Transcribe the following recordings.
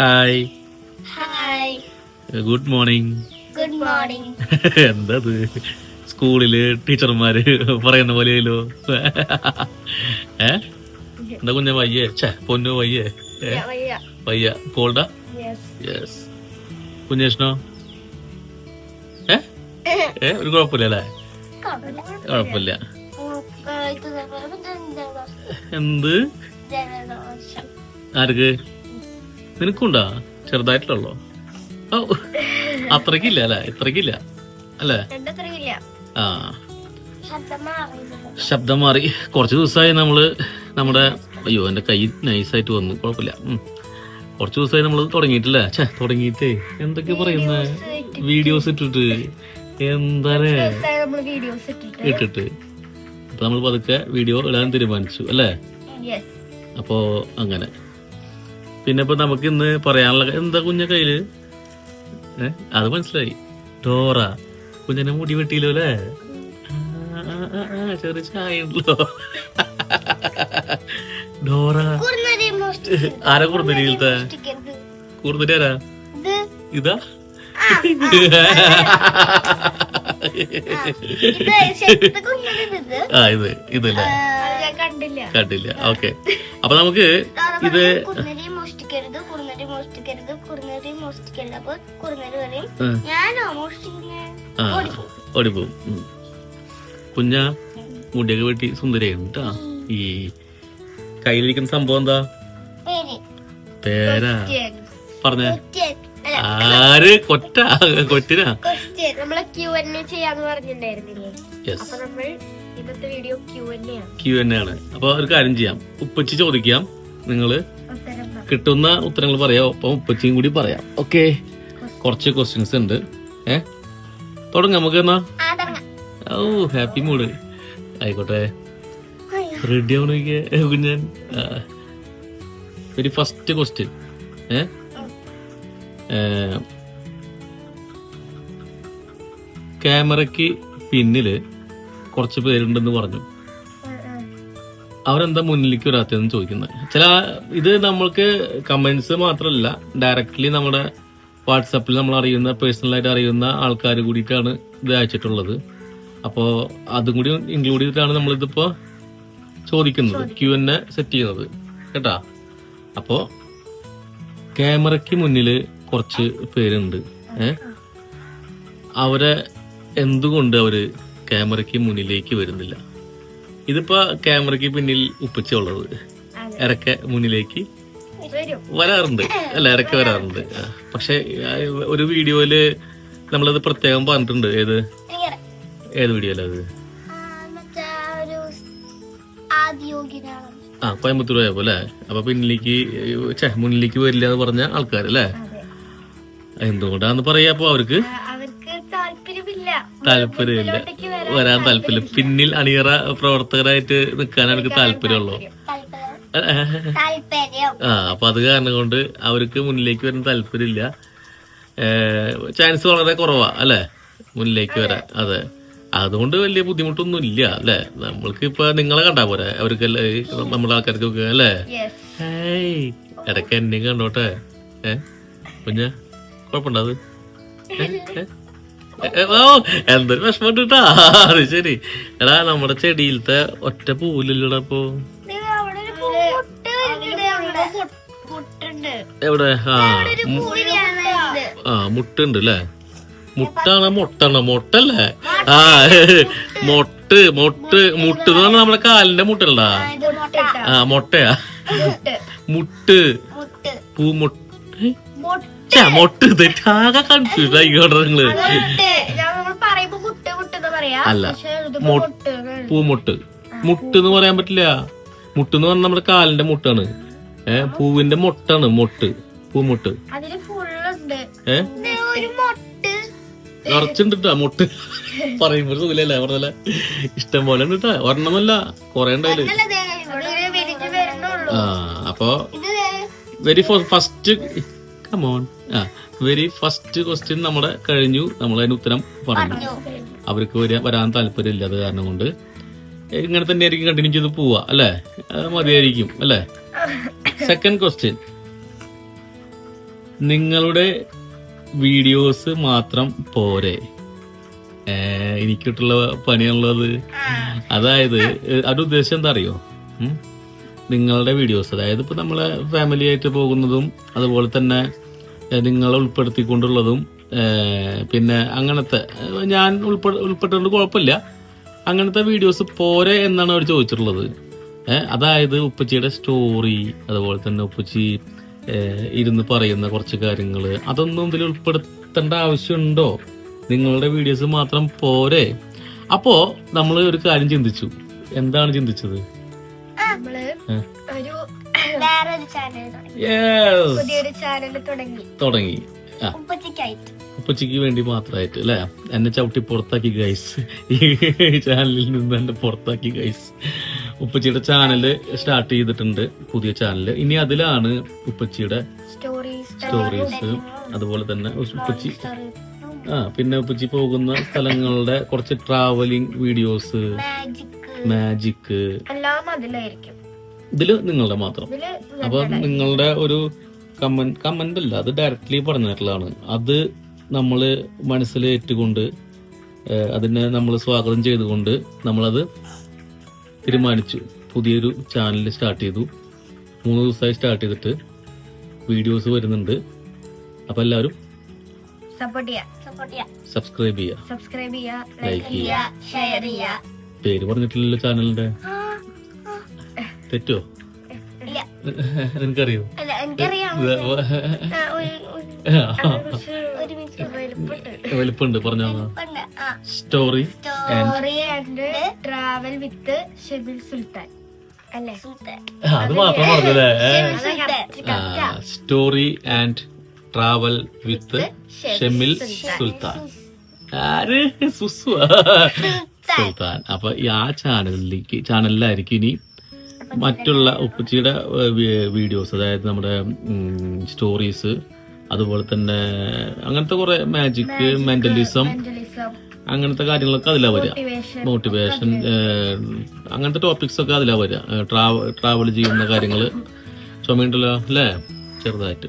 Hi hi good morning good morning എന്തത്? സ്കൂളിൽ ടീച്ചർമാര് പറയുന്ന പോലെയല്ലോ. ഏ? എന്താ കുഞ്ഞ വയ്യേ? പൊന്നു വയ്യേ? വയ്യ കോൾഡാ? യെസ് കുഞ്ഞേഷനോ ഏ? ഏ ഒരു കുഴപ്പമില്ല അല്ലേ? കുഴപ്പമില്ല. എന്ത്? ആർക്ക്? നിനക്കുണ്ടാ? ചെറുതായിട്ടുള്ളോ ഓ അത്രക്കില്ല അല്ലേ? ഇത്രക്കില്ല അല്ലേ? ആ. ശബ്ദം മാറി. കുറച്ച് ദിവസമായി നമ്മൾ നമ്മുടെ അയ്യോ എന്റെ കൈ നൈസായിട്ട് വന്നു. കുഴപ്പമില്ല. കുറച്ച് ദിവസമായി നമ്മൾ തുടങ്ങിയിട്ടില്ല. ഛേ തുടങ്ങിയിട്ടേ. എന്തൊക്കെ പറയുന്ന? വീഡിയോസ് ഇട്ടിട്ട്. എന്താ ഇട്ടിട്ട്. അപ്പൊ നമ്മൾ പതുക്കെ വീഡിയോ ഇടാൻ തീരുമാനിച്ചു അല്ലേ? അപ്പോ അങ്ങനെ. പിന്നെ ഇപ്പൊ നമുക്ക് ഇന്ന് പറയാനുള്ള എന്താ കുഞ്ഞ കയ്യിൽ? ഏഹ് അത് മനസ്സിലായി. ഡോറ. കുഞ്ഞിനെ മുടി വെട്ടിയില്ലോ അല്ലേ? ചെറിയ ചായ ഉണ്ടല്ലോ ഡോറ. ആരാ കുറുന്നരിയിലത്തെ കുറുന്നരി ആരാ? ഇത്? ആ ഇത് ഇതല്ലേ കണ്ടില്ല. ഓക്കെ. അപ്പൊ നമുക്ക് ഇത് ആ. ഓടിപ്പോവും. കുഞ്ഞ മുടിയൊക്കെ വെട്ടി സുന്ദരിയായിരുന്നു കേട്ടാ ഈ കയ്യിലിരിക്കുന്ന സംഭവം എന്താ? പേര്. പറഞ്ഞേ. ആര്? കൊറ്റ? കൊറ്റിനാ? ക്യൂ എൻ ആണ് അപ്പൊ ഒരു കാര്യം ചെയ്യാം. ഉപ്പച്ചി ചോദിക്കാം. നിങ്ങൾ കിട്ടുന്ന ഉത്തരങ്ങൾ പറയാം. ഒപ്പം ഉപ്പച്ചിയും കൂടി പറയാം. ഓക്കെ? കുറച്ച് ക്വസ്റ്റ്യൻസ് ഉണ്ട്. ഏ? തുടങ്ങാം നമുക്ക് എന്നാ. ഓ ഹാപ്പി മൂഡ് ആയിക്കോട്ടെ. റെഡി ആവണ കുഞ്ഞൻ. ഒരു ഫസ്റ്റ് ക്വസ്റ്റ്യൻ ഏ? ക്യാമറയ്ക്ക് പിന്നിൽ കുറച്ച് പേരുണ്ടെന്ന് പറഞ്ഞു. അവരെന്താ മുന്നിലേക്ക് വരാത്തതെന്ന് ചോദിക്കുന്നത് ചില ഇത് നമ്മൾക്ക് കമന്റ്സ് മാത്രമല്ല ഡയറക്ട്ലി നമ്മുടെ വാട്സപ്പിൽ നമ്മൾ അറിയുന്ന പേഴ്സണലായിട്ട് അറിയുന്ന ആൾക്കാർ കൂടിയിട്ടാണ് ഇത് അയച്ചിട്ടുള്ളത്. അപ്പോൾ അതും കൂടി ഇൻക്ലൂഡ് ചെയ്തിട്ടാണ് നമ്മളിതിപ്പോൾ ചോദിക്കുന്നത് ക്യു എൻ എ സെറ്റ് ചെയ്യുന്നത്. കേട്ടാ? അപ്പോൾ ക്യാമറയ്ക്ക് മുന്നിൽ കുറച്ച് പേരുണ്ട്. ഏ? അവരെ എന്തുകൊണ്ട് അവർ ക്യാമറയ്ക്ക് മുന്നിലേക്ക് വരുന്നില്ല? ഇതിപ്പോ ക്യാമറയ്ക്ക് പിന്നിൽ ഉപ്പിച്ചുള്ളത് ഇറക്കെ മുന്നിലേക്ക് വരാറുണ്ട്. അല്ല ഇടയ്ക്ക് വരാറുണ്ട്. പക്ഷെ ഒരു വീഡിയോയിൽ നമ്മളത് പ്രത്യേകം പറഞ്ഞിട്ടുണ്ട്. ഏത്? ഏത് വീഡിയോയില അത്? ആ, കോയമ്പത്തൂർ പോയപ്പോ അല്ലേ അപ്പൊ പിന്നിലേക്ക് ചേ മുന്നിലേക്ക് വരില്ല എന്ന് പറഞ്ഞ ആൾക്കാർ അല്ലേ? എന്തുകൊണ്ടാന്ന് പറയാ അപ്പൊ അവർക്ക്? താല്പര്യമില്ല. വരാൻ താല്പര്യം പിന്നിൽ അണിയറ പ്രവർത്തകരായിട്ട് നിൽക്കാൻ അവർക്ക് താല്പര്യമുള്ളൂ. താല്പര്യം താല്പര്യം. ആ അപ്പൊ അത് കാരണം കൊണ്ട് അവർക്ക് മുന്നിലേക്ക് വരാൻ താല്പര്യമില്ല. ചാൻസ് വളരെ കുറവാ അല്ലെ? മുന്നിലേക്ക് വരാൻ അതെ. അതുകൊണ്ട് വലിയ ബുദ്ധിമുട്ടൊന്നും ഇല്ല അല്ലെ? നമ്മൾക്ക് ഇപ്പൊ നിങ്ങളെ കണ്ടാ പോരെ? അവർക്ക് നമ്മുടെ ആൾക്കാർക്ക് അല്ലേ? ഇടയ്ക്ക് എന്നെയും കണ്ടോട്ടെ? ഏ കുഞ്ഞ കുഴപ്പമുണ്ടത് ഓ എന്തൊരു വിഷമം കിട്ടാ അത് ശരി. എടാ നമ്മുടെ ചെടിയിലത്തെ ഒറ്റ പൂവില്ലല്ലോടാ ഇപ്പൊ? എവിടെ? ആ. ആ മുട്ടുണ്ട് അല്ലേ മുട്ടാണ് മുട്ടാണ്? മുട്ടല്ലേ? ആ മൊട്ട് മൊട്ട് മുട്ട്. എന്ന് പറഞ്ഞാൽ നമ്മുടെ കാലിന്റെ മുട്ടല്ലടാ ആ, മുട്ടയാ. മുട്ട. പൂമുട്ട് മുട്ട്. തെറ്റാകെ കൺഫ്യൂസ് ആയിക്കോട്ടെ നിങ്ങൾ. അല്ല. പൂമുട്ട് മുട്ട് എന്ന് പറയാൻ പറ്റില്ല. മുട്ട് എന്ന് പറഞ്ഞാൽ നമ്മുടെ കാലിന്റെ മുട്ടാണ്. ഏഹ് പൂവിന്റെ മുട്ടാണ് മുട്ട് പൂമുട്ട്. ഒരു മൊട്ട്. നിറച്ചുണ്ട് ട്ടാ മുട്ട് പറയുമ്പോൾ സുഖല്ലേ പറഞ്ഞല്ലേ ഇഷ്ടം പോലെ ഉണ്ട് ഒരെണ്ണമല്ല കൊറേ ഉണ്ടായിൽ ഇവിടെ വിരിഞ്ഞ് വരുന്നുള്ളൂ ആ അപ്പോ വെരി ഫസ്റ്റ് കമോൺ ആ വെരി ഫസ്റ്റ് ക്വസ്റ്റ്യൻ നമ്മുടെ കഴിഞ്ഞു. നമ്മൾ അതിന് ഉത്തരം പറഞ്ഞു. അവർക്ക് വരാൻ വരാൻ താല്പര്യമില്ല അത് കാരണം കൊണ്ട്. ഇങ്ങനെ തന്നെ ആയിരിക്കും കണ്ടിന്യൂ ചെയ്ത് പോവുക അല്ലേ? അത് മതിയായിരിക്കും അല്ലേ? സെക്കൻഡ് ക്വസ്റ്റ്യൻ നിങ്ങളുടെ വീഡിയോസ് മാത്രം പോരെ. എനിക്കിട്ടുള്ള പണിയുള്ളത് അതായത് അവരുടെ ഉദ്ദേശം എന്താ അറിയോ? നിങ്ങളുടെ വീഡിയോസ് അതായത് ഇപ്പൊ നമ്മളെ ഫാമിലി ആയിട്ട് പോകുന്നതും അതുപോലെ തന്നെ നിങ്ങളെ ഉൾപ്പെടുത്തിക്കൊണ്ടുള്ളതും പിന്നെ അങ്ങനത്തെ ഞാൻ ഉൾപ്പെ ഉൾപ്പെട്ടുകൊണ്ട് കുഴപ്പമില്ല. അങ്ങനത്തെ വീഡിയോസ് പോരെ എന്നാണ് അവർ ചോദിച്ചിട്ടുള്ളത്. ഏഹ് അതായത് ഉപ്പച്ചിയുടെ സ്റ്റോറി അതുപോലെ തന്നെ ഉപ്പച്ചി ഇരുന്ന് പറയുന്ന കുറച്ച് കാര്യങ്ങൾ അതൊന്നും ഇതിൽ ഉൾപ്പെടുത്തേണ്ട ആവശ്യമുണ്ടോ? നിങ്ങളുടെ വീഡിയോസ് മാത്രം പോരെ. അപ്പോ നമ്മൾ ഒരു കാര്യം ചിന്തിച്ചു. എന്താണ് ചിന്തിച്ചത്? തുടങ്ങി. ഉപ്പച്ചിക്ക് വേണ്ടി മാത്രമായിട്ട് അല്ലേ? എന്നെ ചവിട്ടി പുറത്താക്കി ഗൈസ് ഈ ചാനലിൽ നിന്ന് എന്നെ പുറത്താക്കി ഗൈസ് ഉപ്പച്ചിയുടെ ചാനൽ സ്റ്റാർട്ട് ചെയ്തിട്ടുണ്ട് പുതിയ ചാനൽ ഇനി അതിലാണ് ഉപ്പച്ചിയുടെ സ്റ്റോറീസ് അതുപോലെ തന്നെ ഉപ്പച്ചി ആ പിന്നെ ഉപ്പച്ചി പോകുന്ന സ്ഥലങ്ങളുടെ കുറച്ച് ട്രാവലിംഗ് വീഡിയോസ് മാജിക് ഇതിൽ നിങ്ങളുടെ മാത്രം. അപ്പൊ നിങ്ങളുടെ ഒരു കമന്റ് കമന്റ് അല്ല അത് ഡയറക്ട്ലി പറഞ്ഞിട്ടുള്ളതാണ്. അത് നമ്മൾ മനസ്സിൽ ഏറ്റുകൊണ്ട് അതിനെ നമ്മൾ സ്വാഗതം ചെയ്തുകൊണ്ട് നമ്മളത് തീരുമാനിച്ചു. പുതിയൊരു ചാനൽ സ്റ്റാർട്ട് ചെയ്തു. മൂന്ന് ദിവസമായി സ്റ്റാർട്ട് ചെയ്തിട്ട് വീഡിയോസ് വരുന്നുണ്ട്. അപ്പൊ എല്ലാവരും സപ്പോർട്ട് സബ്സ്ക്രൈബ് ചെയ്യുക സബ്സ്ക്രൈബ് ചെയ്യാ. ലൈക്ക് ചെയ്യുക ഷെയർ പേര് പറഞ്ഞിട്ടില്ലല്ലോ ചാനലിന്റെ. തെറ്റോ? നിനക്കറിയോ? വലുപ്പുണ്ട്. പറഞ്ഞോ story story and travel with Shebil Sultan അല്ലേ? സുൽത്താൻ. അത് മാത്രം പറഞ്ഞല്ലേ Sultan. Story and travel with Shemil Sultan ആര്? സുസു. സുൽത്താൻ. അപ്പൊ ഈ ആ ചാനലിലേക്ക് ചാനലിലായിരിക്കും ഇനി മറ്റുള്ള ഉപ്പച്ചിയുടെ വീഡിയോസ് അതായത് നമ്മുടെ സ്റ്റോറീസ് അതുപോലെ തന്നെ അങ്ങനത്തെ കുറെ മാജിക് മെന്റലിസം അങ്ങനത്തെ കാര്യങ്ങളൊക്കെ അതിലാ വരിക മോട്ടിവേഷൻ അങ്ങനത്തെ ടോപ്പിക്സ് ഒക്കെ അതിലാ വരിക ട്രാവൽ ചെയ്യുന്ന കാര്യങ്ങൾ. ചുമയുണ്ടല്ലോ അല്ലേ? ചെറുതായിട്ട്.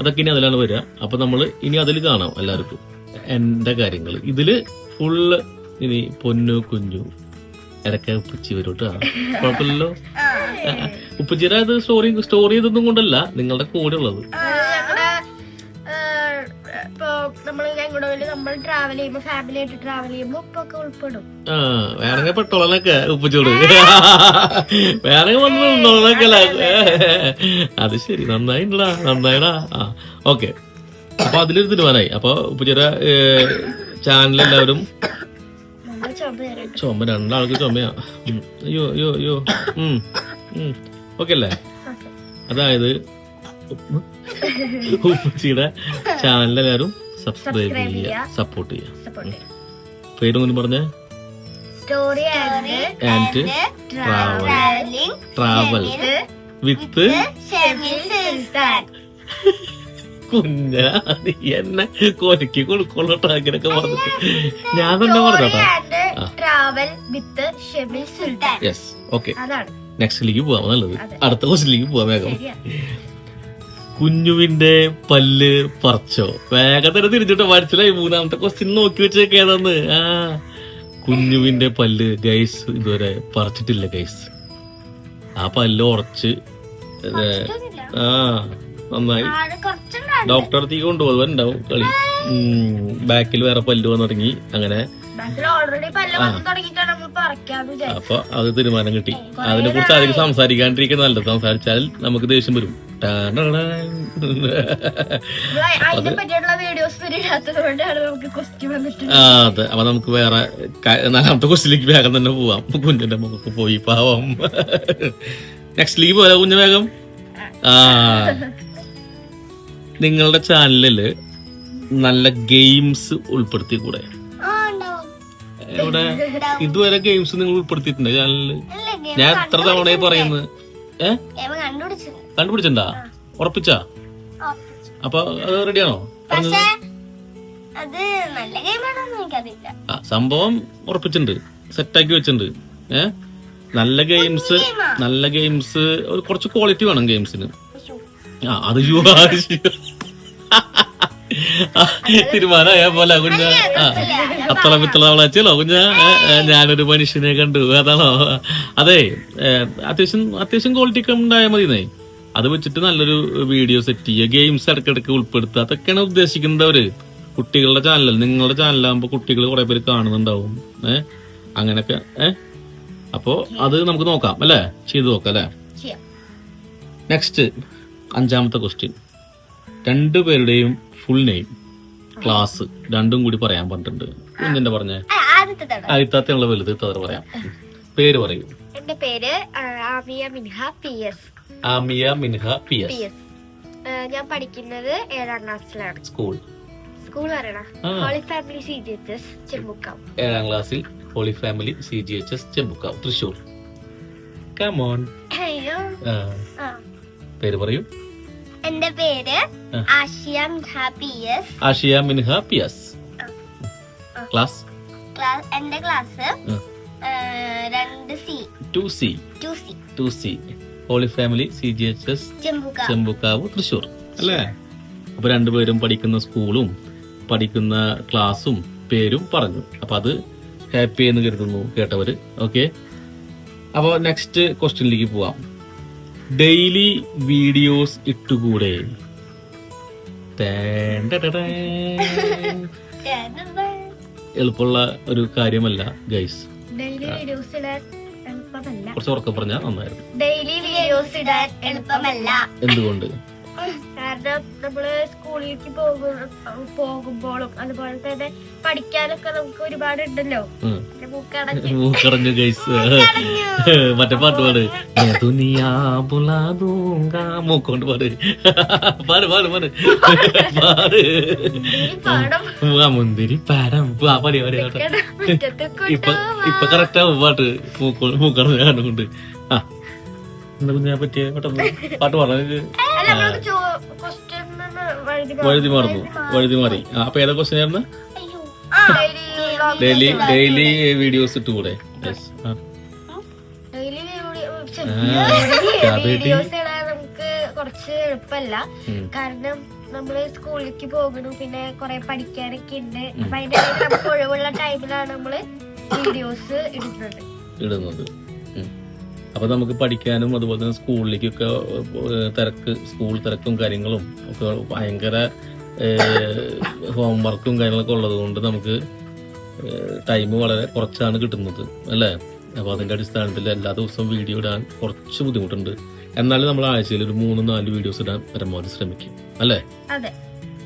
അതൊക്കെ ഇനി അതിലാണ് വരിക അപ്പൊ നമ്മൾ ഇനി അതിൽ കാണാം എല്ലാവർക്കും. എന്റെ കാര്യങ്ങൾ. ഇതിൽ ഫുള്ള് ഇനി പൊന്നു കുഞ്ഞു ഇടയ്ക്ക് ഉപ്പച്ചി വരും കേട്ടോ കുഴപ്പമില്ലല്ലോ. ഉപ്പച്ചിയുടെ അത് സ്റ്റോറി സ്റ്റോറി ഇതൊന്നും കൊണ്ടല്ല നിങ്ങളുടെ കൂടെ ഉള്ളത്. നമ്മൾ ട്രാവൽ ചെയ്യുമ്പോ ഫാമിലി ആയിട്ട് ട്രാവൽ ചെയ്യുമ്പോ ഉപ്പൊക്കെ ഉൾപ്പെടും. ആ വേണമെങ്കിൽ പെട്ടോളനൊക്കെ ഉപ്പച്ചോട് വേണമെങ്കിൽ വന്നിട്ടുണ്ടോളനൊക്കെ അത് ശരി നന്നായിട്ടാ നന്നായിടാ. ആ ഓക്കെ. അപ്പൊ അതിലൊരു തീരുമാനമായി. അപ്പൊ ഉപ്പച്ചിയുടെ ചാനൽ എല്ലാവരും ചുമ രണ്ടാൾക്ക് ചുമയാ. അയ്യോ അയ്യോ അയ്യോ. അയ്യോ ഓക്കെ അല്ലേ? അതായത് ഉപ്പച്ചിയുടെ ചാനൽ എല്ലാവരും സബ്സ്ക്രൈബ് ചെയ്യുക. സപ്പോർട്ട് ചെയ്യുക. പേരൊന്നും പറഞ്ഞേ? Story and travel travel with. കുഞ്ഞ എന്നെ കൊലക്കി കൊടുക്കൊള്ളട്ടോ അങ്ങനെയൊക്കെ പറഞ്ഞിട്ട് ഞാൻ തന്നെ പറഞ്ഞോട്ടോ and travel with Shebil Sultan yes okay നെക്സ്റ്റിലേക്ക് പോവാം നല്ലത്. അടുത്ത ക്വസ്റ്റിലേക്ക് പോവാം വേഗം. കുഞ്ഞുവിന്റെ പല്ല് പറച്ചോ? വേഗം തന്നെ തിരിച്ചിട്ട് മനസ്സിലായി? മൂന്നാമത്തെ ക്വസ്റ്റ്യൻ നോക്കി വെച്ചേക്ക് ഏതാന്ന്? ആ കുഞ്ഞുവിന്റെ പല്ല് ഗൈസ് ഇതുവരെ പറിച്ചിട്ടില്ല ഗൈസ് ആ പല്ല് ഉറച്ച് ആ നന്നായി. ഡോക്ടർ തീ അടുത്തേക്ക് കൊണ്ടുപോകുന്നുണ്ടാവും കളി. ബാക്കിൽ വേറെ പല്ല് വന്ന് തുടങ്ങി അങ്ങനെ അപ്പൊ അത് തീരുമാനം കിട്ടി. അതിനെ കുറിച്ച് അധികം സംസാരിക്കാണ്ടിരിക്കുന്ന നല്ലത്. സംസാരിച്ചാൽ നമുക്ക് ദേഷ്യം വരും. അതെ അപ്പൊ നമുക്ക് വേറെ നാലാമത്തെ ക്വസ്റ്റിലേക്ക് വേഗം തന്നെ പോവാം. കുഞ്ഞിന്റെ മുഖത്ത് പോയി പാവം. നെക്സ്റ്റ് ലീവ് പോലെ കുഞ്ഞു വേഗം? ആ. നിങ്ങളുടെ ചാനലിൽ നല്ല ഗെയിംസ് ഉൾപ്പെടുത്തി കൂടെ. ഇവിടെ ഇതുവരെ ഗെയിംസ് നിങ്ങൾ ഉൾപ്പെടുത്തിയിട്ടുണ്ട് ചാനലിൽ ഞാൻ എത്ര തവണയായി പറയുന്നത്? ഏ? കണ്ടുപിടിച്ചാ. കണ്ടുപിടിച്ചിണ്ടാ ഉറപ്പിച്ചാ? അപ്പൊ അത് റെഡിയാണോ ആ സംഭവം ഉറപ്പിച്ചിട്ടുണ്ട്. സെറ്റാക്കി വെച്ചിട്ടുണ്ട്. ഏ? നല്ല ഗെയിംസ് നല്ല ഗെയിംസ് കുറച്ച് ക്വാളിറ്റി വേണം ഗെയിംസിന് ആ അത് യു തീരുമാനമായ പോലെ കുഞ്ഞ. അത്തള പിത്തള വളച്ചല്ലോ കുഞ്ഞ? ഞാനൊരു മനുഷ്യനെ കണ്ടു. അതാണോ? അതെ ഏ, അത്യാവശ്യം അത്യാവശ്യം ക്വാളിറ്റി ഒക്കെ ഉണ്ടായാൽ മതിന്നേ അത് വെച്ചിട്ട് നല്ലൊരു വീഡിയോ സെറ്റ് ചെയ്യുക ഗെയിംസ് ഇടയ്ക്കിടയ്ക്ക് ഉൾപ്പെടുത്തുക. അതൊക്കെയാണ് ഉദ്ദേശിക്കുന്നത് അവർ. കുട്ടികളുടെ ചാനൽ നിങ്ങളുടെ ചാനലാകുമ്പോൾ കുട്ടികൾ കുറെ പേര് കാണുന്നുണ്ടാവും. ഏഹ് അങ്ങനൊക്കെ ഏഹ് അപ്പോ അത് നമുക്ക് നോക്കാം അല്ലേ? ചെയ്തു നോക്കാം അല്ലേ? നെക്സ്റ്റ് അഞ്ചാമത്തെ ക്വസ്റ്റ്യൻ രണ്ടുപേരുടെയും ഫുൾ നെയിം ക്ലാസ് രണ്ടും കൂടി പറയാൻ പറഞ്ഞിട്ടുണ്ട്. എന്തിന്റെ പറഞ്ഞേ? ആ, ഉള്ള തവണ. ആയിത്താത്തുള്ള വലുത് തവർ പറയാം. പേര് പറയൂ. എന്റെ പേര് Aamiya Minha P S Aamiya Minha P S ഞാൻ പഠിക്കുന്നത് ഏഴാം ക്ലാസ്സിലാണ്. School school holy family C G H S Chembukkavu. ഏഴാം ക്ലാസ്സിൽ holy family C G H S Chembukkavu Thrissur. Come on. പേര് പറയൂ. എന്റെ പേര് Ashiyam Minha P S Ashiya Minha P S class? Class എന്റെ ക്ലാസ്. രണ്ട് C. Two C. Two C. Two C. Holy family C G H S ചെമ്പുക Chembukkavu Thrissur അല്ലേ? അപ്പൊ രണ്ടുപേരും പഠിക്കുന്ന സ്കൂളും പഠിക്കുന്ന ക്ലാസ്സും പേരും പറഞ്ഞു. അപ്പൊ അത് ഹാപ്പി എന്ന് കരുതുന്നു കേട്ടവര്. ഓക്കെ? അപ്പൊ നെക്സ്റ്റ് ക്വസ്റ്റ്യനിലേക്ക് പോവാം. ഡെയിലി വീഡിയോസ് ഇട്ടുകൂടെ. എളുപ്പമുള്ള ഒരു കാര്യമല്ല ഗൈസ് കുറച്ച് ഉറക്കം പറഞ്ഞാൽ നന്നായിരുന്നു. ഡെയിലി വീഡിയോസ് ഇടാൻ എളുപ്പമല്ല. എന്തുകൊണ്ട്? കാരണം നമ്മൾ സ്കൂളിലേക്ക് പോകുമ്പോഴും അതുപോലെ തന്നെ പഠിക്കാനൊക്കെ നമുക്ക് ഒരുപാട് ഉണ്ടല്ലോ മൂക്കടഞ്ഞു. ഗൈസ് മറ്റേ പാട്ട് പാട്. മൂക്കോണ്ട് പാട്. പാട് പാട് പാട്. പാട്. മുന്തിരി പാടം പാടി പടി. ഇപ്പൊ ഇപ്പൊ കറക്റ്റ് ആവും പാട്ട്. മൂക്കോണ്ട് മൂക്കടഞ്ഞ കണ്ടുകൊണ്ട് ആ എന്താ കുഞ്ഞാ പറ്റിയ പെട്ടെന്ന് പാട്ട് പറഞ്ഞു വഴുതി മാറുന്നു വഴുതി മാറി. അപ്പൊ ഏതാ ക്വസ്റ്റ്യൻ ആയിരുന്നു ഡെയിലി ഡെയിലി വീഡിയോസ് ഇട്ടുകൂടെ? കുറച്ച് എളുപ്പമല്ല. കാരണം നമ്മൾ സ്കൂളിലേക്ക് പോകണം. പിന്നെ കുറെ പഠിക്കാനൊക്കെ ഉണ്ട് അപ്പൊ അതിന്റെ നമുക്ക് ഒഴിവുള്ള ടൈമിലാണ് നമ്മൾ വീഡിയോസ് ഇടുന്നത്. ഇടുന്നത്. അപ്പൊ നമുക്ക് പഠിക്കാനും അതുപോലെ തന്നെ സ്കൂളിലേക്കൊക്കെ തിരക്ക് സ്കൂൾ തിരക്കും കാര്യങ്ങളും ഒക്കെ ഭയങ്കര ഹോംവർക്കും കാര്യങ്ങളൊക്കെ ഉള്ളത് കൊണ്ട് നമുക്ക് ടൈം വളരെ കുറച്ചാണ് കിട്ടുന്നത് അല്ലേ? അപ്പൊ അതിന്റെ അടിസ്ഥാനത്തിൽ എല്ലാ ദിവസവും വീഡിയോ ഇടാൻ കുറച്ച് ബുദ്ധിമുട്ടുണ്ട്. എന്നാലും നമ്മൾ ആഴ്ചയിൽ ഒരു മൂന്ന് നാല് വീഡിയോസ് ഇടാൻ പരമാവധി ശ്രമിക്കും അല്ലേ? അതെ.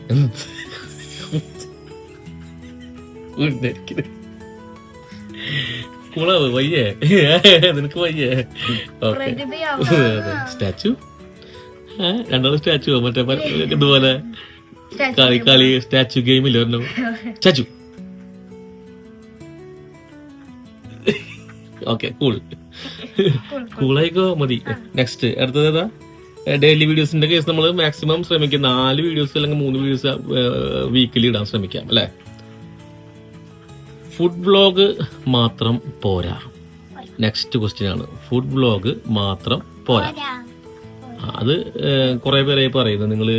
കുളവ് വയ്യേ നിനക്ക് വയ്യേ ഓക്കെ. സ്റ്റാച്ചു? രണ്ടാളും സ്റ്റാച്ചു മറ്റേ ഇതുപോലെ കളി കളി സ്റ്റാച്ചു ഗെയിമില്ല ഒരെണ്ണം. സ്റ്റാച്ചു. Okay cool. കൂളായിക്കോ മതി. നെക്സ്റ്റ് അടുത്തത് ഏതാ? ഡെയിലി വീഡിയോസിന്റെ കേസ് നമ്മൾ മാക്സിമം ശ്രമിക്കും നാല് വീഡിയോസ് അല്ലെങ്കിൽ മൂന്ന് വീഡിയോസ് വീക്കിലി ഇടാൻ ശ്രമിക്കാം അല്ലെ? ഫുഡ് വ്ളോഗ് മാത്രം പോരാ. നെക്സ്റ്റ് ക്വസ്റ്റ്യൻ ആണ്. ഫുഡ് വ്ളോഗ് മാത്രം പോരാ. അത് കുറെ പേരെ പറയുന്നത് നിങ്ങൾ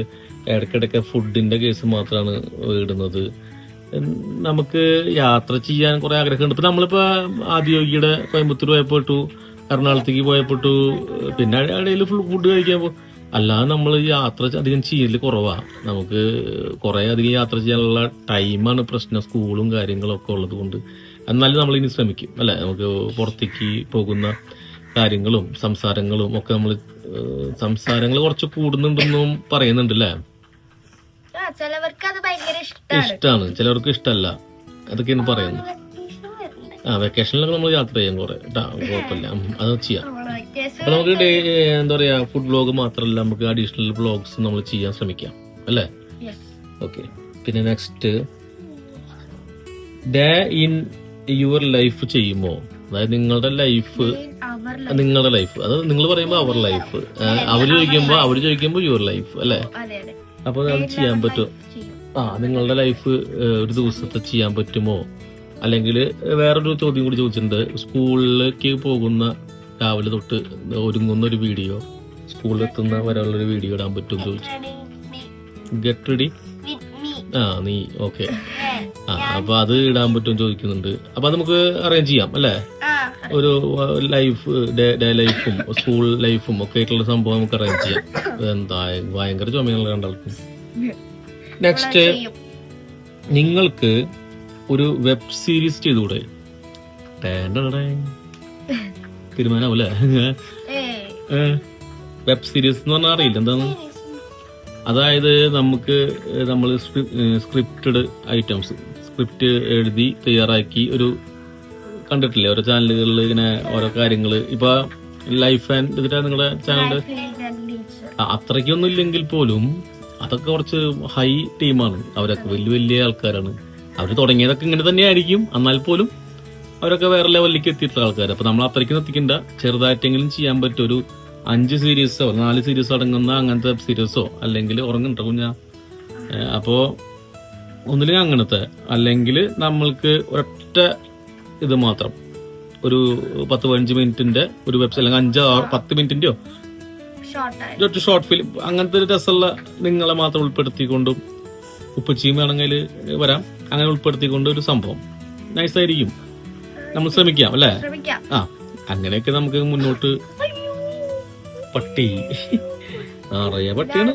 ഇടയ്ക്കിടയ്ക്ക് ഫുഡിന്റെ കേസ് മാത്രമാണ് ഇടുന്നത്. നമുക്ക് യാത്ര ചെയ്യാൻ കുറെ ആഗ്രഹമുണ്ട്. ഇപ്പൊ നമ്മളിപ്പോ ആദ്യോഗിയുടെ കോയമ്പത്തൂർ പോയപ്പോട്ടു എറണാകുളത്തേക്ക് പോയപ്പോട്ടു പിന്നെ ഇടയിൽ ഫുഡ് കഴിക്കാൻ പോ അല്ലാതെ നമ്മൾ യാത്ര അധികം ചെയ്യൽ കുറവാ. നമുക്ക് കുറെ അധികം യാത്ര ചെയ്യാനുള്ള ടൈമാണ് പ്രശ്നം സ്കൂളും കാര്യങ്ങളും ഒക്കെ ഉള്ളത് കൊണ്ട്. എന്നാലും നമ്മൾ ഇനി ശ്രമിക്കും അല്ലെ? നമുക്ക് പുറത്തേക്ക് പോകുന്ന കാര്യങ്ങളും സംസാരങ്ങളും ഒക്കെ നമ്മൾ സംസാരങ്ങൾ കുറച്ച് കൂടുന്നുണ്ടെന്നും പറയുന്നുണ്ട് അല്ലേ? ചിലവർക്ക് ഇഷ്ടമാണ് ചിലർക്ക് ഇഷ്ടമല്ല അതൊക്കെയാണ് പറയുന്നത്. ആ വെക്കേഷനിലൊക്കെ നമ്മൾ യാത്ര ചെയ്യാം കുറെ. കുഴപ്പമില്ല. അത് ചെയ്യാം. അപ്പൊ നമുക്ക് എന്താ പറയാ ഫുഡ് ബ്ലോഗ് മാത്രമല്ല നമുക്ക് അഡീഷണൽ ബ്ലോഗ്സ് നമ്മൾ ചെയ്യാൻ ശ്രമിക്കാം. അല്ലേ? ഓക്കെ പിന്നെ next day in your life ചെയ്യുമോ? അതായത് നിങ്ങളുടെ ലൈഫ് നിങ്ങളുടെ ലൈഫ് അത് നിങ്ങൾ പറയുമ്പോൾ അവർ ലൈഫ് അവർ ചോദിക്കുമ്പോ അവർ ചോദിക്കുമ്പോ യുവർ ലൈഫ് അല്ലേ? അതെ അതെ. അപ്പൊ അത് ചെയ്യാൻ പറ്റുമോ? ആ നിങ്ങളുടെ ലൈഫ് ഒരു ദിവസത്തെ ചെയ്യാൻ പറ്റുമോ? അല്ലെങ്കിൽ വേറൊരു ചോദ്യം കൂടി ചോദിച്ചിട്ടുണ്ട്. സ്കൂളിലേക്ക് പോകുന്ന രാവിലെ തൊട്ട് ഒരുങ്ങുന്ന ഒരു വീഡിയോ സ്കൂളിലെത്തുന്ന വരെയുള്ള ഒരു വീഡിയോ ഇടാൻ പറ്റും ചോദിച്ചു. ഗെറ്റ് റെഡി ആ നീ ഓക്കെ ആ അപ്പൊ അത് ഇടാൻ പറ്റും ചോദിക്കുന്നുണ്ട്. അപ്പൊ നമുക്ക് അറേഞ്ച് ചെയ്യാം അല്ലേ? ഒരു ലൈഫ് ഡേ ലൈഫും സ്കൂൾ ലൈഫും ഒക്കെ ആയിട്ടുള്ള സംഭവം നമുക്ക് അറേഞ്ച് ചെയ്യാം. എന്താ ഭയങ്കര ചുമയുള്ള രണ്ടാൾക്കും നെക്സ്റ്റ് നിങ്ങൾക്ക് ഒരു വെബ് സീരീസ് ചെയ്തുകൂടെ? തീരുമാനാവൂലെ വെബ് സീരീസ് എന്ന് പറഞ്ഞാൽ അറിയില്ല എന്താണ്? അതായത് നമുക്ക് നമ്മൾ സ്ക്രിപ്റ്റഡ് ഐറ്റംസ് സ്ക്രിപ്റ്റ് എഴുതി തയ്യാറാക്കി ഒരു കണ്ടിട്ടില്ലേ? ഓരോ ചാനലുകളിൽ ഇങ്ങനെ ഓരോ കാര്യങ്ങൾ ഇപ്പൊ ലൈഫ് ആൻഡ് ഇതിന്റെ നിങ്ങളുടെ ചാനൽ അത്രയ്ക്കൊന്നും ഇല്ലെങ്കിൽ പോലും അതൊക്കെ കുറച്ച് ഹൈ ടീമാണ് അവരൊക്കെ വലിയ വലിയ ആൾക്കാരാണ്. അവർ തുടങ്ങിയതൊക്കെ ഇങ്ങനെ തന്നെയായിരിക്കും. എന്നാൽ പോലും അവരൊക്കെ വേറെ ലെവലിലേക്ക് എത്തിയിട്ടുള്ള ആൾക്കാർ അപ്പൊ നമ്മൾ അത്രയ്ക്ക് എത്തിക്കേണ്ട ചെറുതായിട്ടെങ്കിലും ചെയ്യാൻ പറ്റും ഒരു അഞ്ച് സീരീസോ നാല് സീരീസ് അടങ്ങുന്ന അങ്ങനത്തെ സീരീസോ അല്ലെങ്കിൽ ഉറങ്ങണ്ട കുഞ്ഞ? അപ്പോ ഒന്നിലും അങ്ങനത്തെ അല്ലെങ്കിൽ നമ്മൾക്ക് ഒരൊറ്റ ഇത് മാത്രം. ഒരു പത്ത് പതിനഞ്ച് മിനിറ്റിന്റെ ഒരു വെബ്സൈറ്റ് അല്ലെങ്കിൽ അഞ്ചോ പത്ത് മിനിറ്റിന്റെയോ? ഒരു ഷോർട്ട് ഫിലിം അങ്ങനത്തെ ഒരു രസമുള്ള നിങ്ങളെ മാത്രം ഉൾപ്പെടുത്തിക്കൊണ്ടും ഉപ്പച്ചിയും വേണമെങ്കിൽ വരാം. അങ്ങനെ ഉൾപ്പെടുത്തിക്കൊണ്ട് ഒരു സംഭവം. നൈസായിരിക്കും നമ്മൾ ശ്രമിക്കാം അല്ലേ? ആ അങ്ങനെയൊക്കെ നമുക്ക് മുന്നോട്ട് പട്ടി. നിറയെ പട്ടിയാണ്.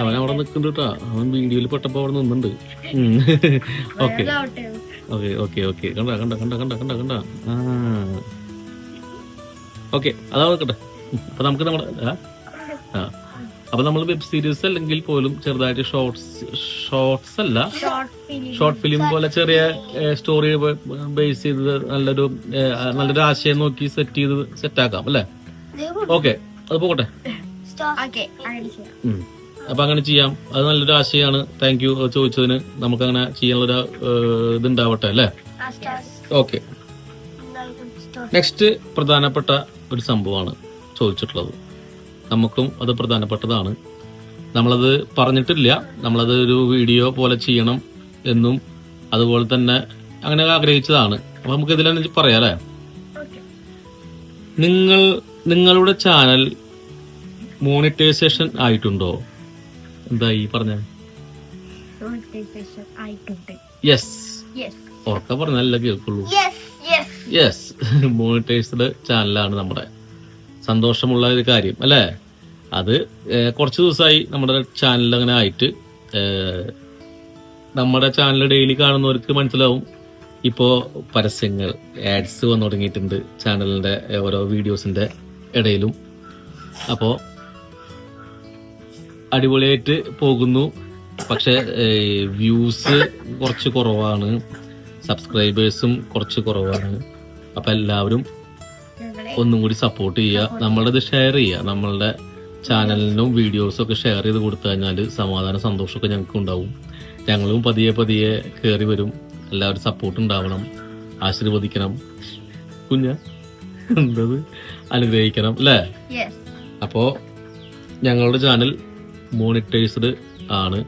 അവൻ അവിടെ നിൽക്കുന്നുണ്ട് കേട്ടോ അവൻ വീഡിയോയിൽ പെട്ടപ്പോ അവിടെ നിന്നുണ്ട്. ഓക്കെ. Okay okay okay. കണ്ട കണ്ട കണ്ട കണ്ട കണ്ട കണ്ട. ആ. ഓക്കെ അതാ നോക്കട്ടെ അപ്പൊ നമുക്ക് നമ്മുടെ ആ? അപ്പൊ നമ്മൾ വെബ് സീരീസ് അല്ലെങ്കിൽ പോലും ചെറുതായിട്ട് ഷോർട്സ് ഷോർട്സ് അല്ല ഷോർട്ട് ഫിലിം ഷോർട്ട് ഫിലിം പോലെ ചെറിയ സ്റ്റോറി ബേസ് ചെയ്ത് നല്ലൊരു നല്ലൊരു ആശയം നോക്കി സെറ്റ് ചെയ്ത് സെറ്റ് ആക്കാം അല്ലേ? ഓക്കെ അത് പോകട്ടെ. ഓക്കെ അങ്ങനെ ചെയ്യാം. അപ്പൊ അങ്ങനെ ചെയ്യാം. അത് നല്ലൊരു ആശയമാണ് താങ്ക് യു ചോദിച്ചതിന് നമുക്ക് അങ്ങനെ ചെയ്യാനുള്ളൊരു ഏ, ഇതുണ്ടാവട്ടെ അല്ലേ? ഓക്കെ നെക്സ്റ്റ് പ്രധാനപ്പെട്ട ഒരു സംഭവമാണ് ചോദിച്ചിട്ടുള്ളത്. നമുക്കും അത് പ്രധാനപ്പെട്ടതാണ്. നമ്മളത് പറഞ്ഞിട്ടില്ല. നമ്മളത് ഒരു വീഡിയോ പോലെ ചെയ്യണം എന്നും അതുപോലെ തന്നെ അങ്ങനെ ആഗ്രഹിച്ചതാണ്. അപ്പൊ നമുക്ക് ഇതിലെ പറയാം അല്ലേ? നിങ്ങൾ നിങ്ങളുടെ ചാനൽ മോണിറ്റൈസേഷൻ ആയിട്ടുണ്ടോ? എന്താ ഈ പറഞ്ഞ യെസ് ഉറക്ക പറഞ്ഞല്ല കേൾക്കുള്ളൂ. യെസ് മോണിറ്റൈസ്ഡ് ചാനലാണ് നമ്മുടെ. സന്തോഷമുള്ള ഒരു കാര്യം അല്ലേ? അത് കുറച്ച് ദിവസമായി നമ്മുടെ ചാനൽ അങ്ങനെ ആയിട്ട് നമ്മുടെ ചാനൽ ഡെയിലി കാണുന്നവർക്ക് മനസ്സിലാവും. ഇപ്പോ പരസ്യങ്ങൾ ആഡ്സ് വന്നു തുടങ്ങിയിട്ടുണ്ട് ചാനലിന്റെ ഓരോ വീഡിയോസിന്റെ ഇടയിലും. അപ്പോൾ അടിപൊളിയായിട്ട് പോകുന്നു. പക്ഷെ വ്യൂസ് കുറച്ച് കുറവാണ്. സബ്സ്ക്രൈബേഴ്സും കുറച്ച് കുറവാണ്. അപ്പൊ എല്ലാവരും ഒന്നും കൂടി സപ്പോർട്ട് ചെയ്യുക. നമ്മളത് ഷെയർ ചെയ്യുക. നമ്മളുടെ ചാനലിനും വീഡിയോസും ഒക്കെ ഷെയർ ചെയ്ത് കൊടുത്തു കഴിഞ്ഞാൽ സമാധാന സന്തോഷമൊക്കെ ഞങ്ങൾക്ക് ഉണ്ടാവും. ഞങ്ങളും പതിയെ പതിയെ കയറി വരും. എല്ലാവരും സപ്പോർട്ട് ഉണ്ടാവണം ആശീർവദിക്കണം. കുഞ്ഞ എന്തത്? അനുഗ്രഹിക്കണം അല്ലേ? അപ്പോൾ ഞങ്ങളുടെ ചാനൽ മോണിറ്റൈസ്ഡ് ആണ്.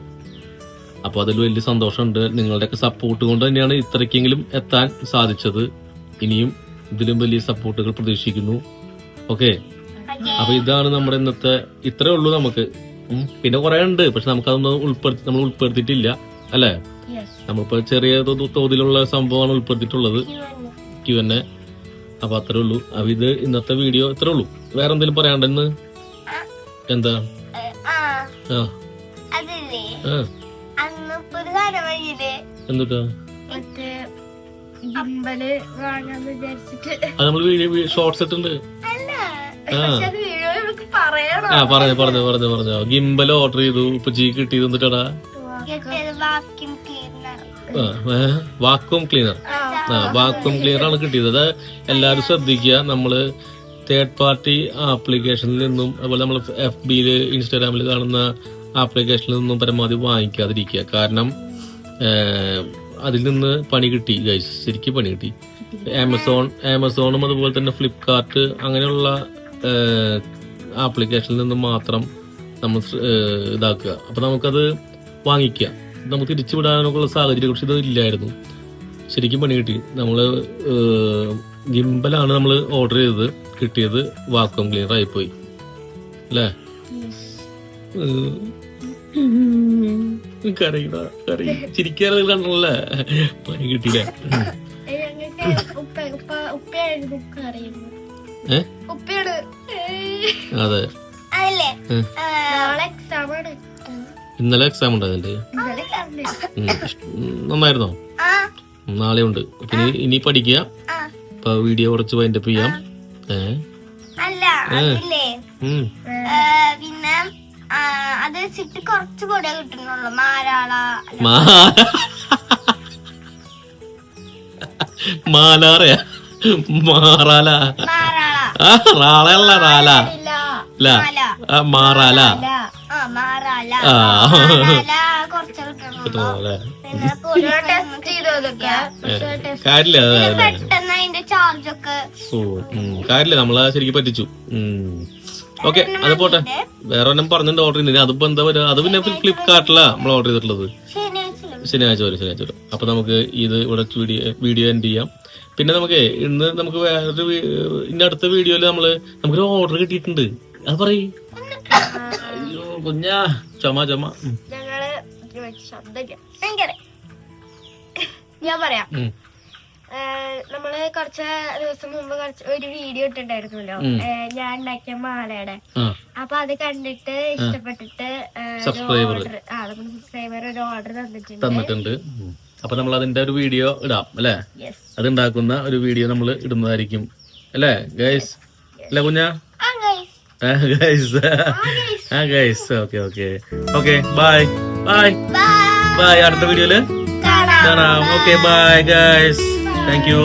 അപ്പോൾ അതിൽ വലിയ സന്തോഷമുണ്ട്. നിങ്ങളുടെയൊക്കെ സപ്പോർട്ട് കൊണ്ട് തന്നെയാണ് ഇത്രയ്ക്കെങ്കിലും എത്താൻ സാധിച്ചത്. ഇനിയും ഇതിലും വലിയ സപ്പോർട്ടുകൾ പ്രതീക്ഷിക്കുന്നു. ഓക്കെ അപ്പൊ ഇതാണ് നമ്മുടെ ഇന്നത്തെ ഇത്രേ ഉള്ളൂ നമുക്ക്. പിന്നെ കുറെ ഉണ്ട്. പക്ഷെ നമുക്കതൊന്നും ഉൾപ്പെടുത്തി നമ്മൾ ഉൾപ്പെടുത്തിയിട്ടില്ല. അല്ലേ? യെസ് നമ്മളിപ്പോ ചെറിയ തോതിലുള്ള സംഭവമാണ് ഉൾപ്പെടുത്തിയിട്ടുള്ളത്. ക്യു എന്നെ അപ്പൊ അത്രേ ഉള്ളൂ. അപ്പൊ ഇത് ഇന്നത്തെ വീഡിയോ ഇത്രേ ഉള്ളൂ. വേറെ എന്തെങ്കിലും പറയാണ്ടെന്ന് എന്താ? ആ. എന്തുട്ടാ? അത് നമ്മൾ വീഡിയോ ഷോർട്സ് ഇട്ടുണ്ട് അല്ല ആ. പറഞ്ഞു പറഞ്ഞു പറഞ്ഞു പറഞ്ഞു. ഗിംബൽ ഓർഡർ ചെയ്തു. ഇപ്പൊ ജി കിട്ടിയത് തന്നിട്ടടാ. കിട്ടിയത് വാക്യൂം ക്ലീനർ വാക്വം ക്ലീനർ ആ വാക്വം ക്ലീനർ ആണ് കിട്ടിയത്. അത് എല്ലാവരും ശ്രദ്ധിക്കുക. നമ്മൾ തേർഡ് പാർട്ടി ആപ്ലിക്കേഷനിൽ നിന്നും അതുപോലെ നമ്മൾ എഫ് ബിയിൽ ഇൻസ്റ്റാഗ്രാമിൽ കാണുന്ന ആപ്ലിക്കേഷനിൽ നിന്നും പരമാവധി വാങ്ങിക്കാതിരിക്കുക. കാരണം അതിൽ നിന്ന് പണി കിട്ടി ഗൈസ് ശരിക്കും പണി കിട്ടി. ആമസോൺ ആമസോണും അതുപോലെ തന്നെ ഫ്ലിപ്കാർട്ട് അങ്ങനെയുള്ള ആപ്ലിക്കേഷനിൽ നിന്ന് മാത്രം നമ്മൾ ഏഹ്, ഇതാക്കുക. അപ്പൊ നമുക്കത് വാങ്ങിക്കുക. നമുക്ക് തിരിച്ചു വിടാനൊക്കെയുള്ള സാഹചര്യം പക്ഷെ ഇത് ഇല്ലായിരുന്നു. ശരിക്കും പണി കിട്ടി. നമ്മൾ ഗിംബലാണ് നമ്മൾ ഓർഡർ ചെയ്തത്. കിട്ടിയത് വാക്വം ക്ലീനർ ആയിപ്പോയി. അല്ലേ? കരയിട കരയി. ചിരിക്കാറ് കണ്ടല്ലേ പണി കിട്ടിയില്ലേ. ഞങ്ങൾക്ക് അതെ. ഇന്നലെ എക്സാം ഉണ്ട് അതിന്റെ exam ഉണ്ട്. നന്നായിരുന്നോ? ആ. നാളെ ഉണ്ട് പിന്നെ ഇനി പഠിക്കുക. ആ. ഇപ്പൊ വീഡിയോ കുറച്ച് വൈൻഡ് അപ്പ് ചെയ്യാം പിന്നെ ആ, അത് വെച്ചിട്ട് കുറച്ച് കിട്ടുന്നുള്ളൂ. മാരാള മാലാറയാ? മാറാല. റാളയല്ല റാല. മാറാല. ആ ടെസ്റ്റ് കാര്യമില്ല അതെ അതെ. പെട്ടെന്ന് അതിന്റെ ചാർജ് ഒക്കെ. ഓ ഉം, കാര്യമില്ല നമ്മളെ ശരിക്കും പറ്റിച്ചു. ഓക്കെ അത് പോട്ടെ. വേറെ ഒന്നും പറഞ്ഞിട്ട് ഓർഡർ ചെയ്യുന്നില്ല അതിപ്പോ എന്താ പറയുക അത് പിന്നെ ഫ്ലിപ്കാർട്ടിലാ നമ്മൾ ഓർഡർ ചെയ്തിട്ടുള്ളത്. ശനിയാഴ്ച ശനിയാഴ്ച വരും ശനിയാഴ്ച വരും. അപ്പൊ നമുക്ക് ഇത് ഇവിടെ വീഡിയോ വീഡിയോ എൻഡ് ചെയ്യാം. പിന്നെ നമുക്ക് ഇന്ന് നമുക്ക് വേറൊരു ഇന്ന അടുത്ത വീഡിയോയിൽ നമ്മൾ നമുക്കൊരു ഓർഡർ കിട്ടിയിട്ടുണ്ട്. അത് പറയ്. അയ്യോ കുഞ്ഞാ. ചുമ ചുമ. ഞങ്ങൾ ഞാൻ പറയാം. നമ്മൾ കുറച്ച് ദിവസം മുമ്പ് കുറച്ച് ഒരു വീഡിയോ ഇട്ടിട്ടുണ്ടായിരുന്നല്ലോ. ഞാൻ ഉണ്ടാക്കിയ മാലയുടെ. അപ്പൊ അത് കണ്ടിട്ട് ഇഷ്ടപ്പെട്ടിട്ട് സബ്സ്ക്രൈബർ. ആ സബ്സ്ക്രൈബർ ഒരു ഓർഡർ തന്നിട്ടുണ്ട്. അപ്പൊ നമ്മൾ അതിന്റെ ഒരു വീഡിയോ ഇടാം അല്ലേ? യെസ് അത് ഉണ്ടാക്കുന്ന ഒരു വീഡിയോ നമ്മൾ ഇടുന്നതായിരിക്കും അല്ലേ? ഗൈസ് അല്ലേ കുഞ്ഞ? ഗൈസ് ആ guys okay okay okay bye bye bye അടുത്ത വീഡിയോയിൽ കാണാം. കാണാം. Okay bye guys thank you